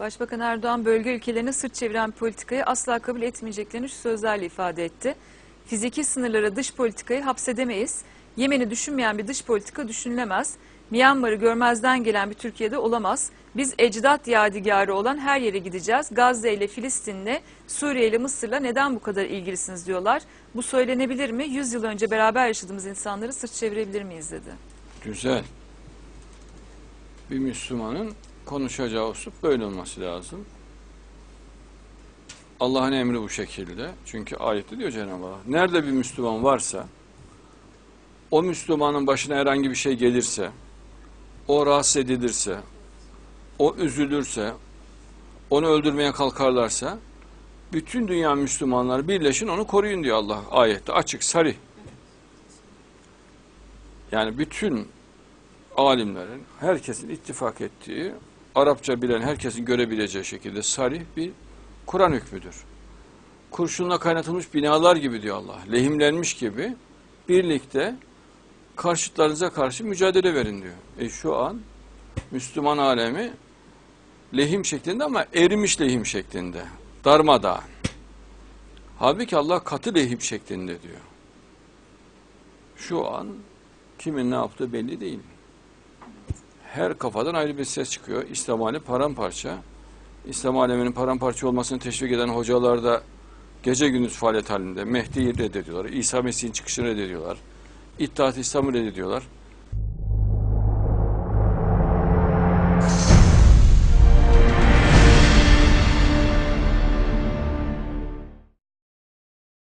Başbakan Erdoğan bölge ülkelerine sırt çeviren politikayı asla kabul etmeyeceklerini şu sözlerle ifade etti. Fiziki sınırlara dış politikayı hapsedemeyiz. Yemen'i düşünmeyen bir dış politika düşünülemez. Myanmar'ı görmezden gelen bir Türkiye'de olamaz. Biz ecdat yadigarı olan her yere gideceğiz. Gazze ile Filistin'le, Suriye ile Mısır'la neden bu kadar ilgilisiniz diyorlar. Bu söylenebilir mi? 100 yıl önce beraber yaşadığımız insanları sırt çevirebilir miyiz dedi. Güzel. Bir Müslümanın konuşacağı usup böyle olması lazım. Allah'ın emri bu şekilde. Çünkü ayette diyor Cenab-ı Allah. Nerede bir Müslüman varsa, o Müslümanın başına herhangi bir şey gelirse, o rahatsız edilirse, o üzülürse, onu öldürmeye kalkarlarsa, bütün dünya Müslümanlar birleşin onu koruyun diyor Allah ayette. Açık, sarih. Yani bütün alimlerin, herkesin ittifak ettiği, Arapça bilen herkesin görebileceği şekilde sarih bir Kur'an hükmüdür. Kurşunla kaynatılmış binalar gibi diyor Allah. Lehimlenmiş gibi birlikte karşıtlarınıza karşı mücadele verin diyor. E şu an Müslüman alemi lehim şeklinde ama erimiş lehim şeklinde. Darmadağın. Halbuki Allah katı lehim şeklinde diyor. Şu an kimin ne yaptığı belli değil. Her kafadan ayrı bir ses çıkıyor. İslam alemi paramparça. İslam aleminin paramparça olmasını teşvik eden hocalar da gece gündüz faaliyet halinde. Mehdi'yi reddediyorlar. İsa Mesih'in çıkışını reddediyorlar. İttihat İslam'ı reddediyorlar.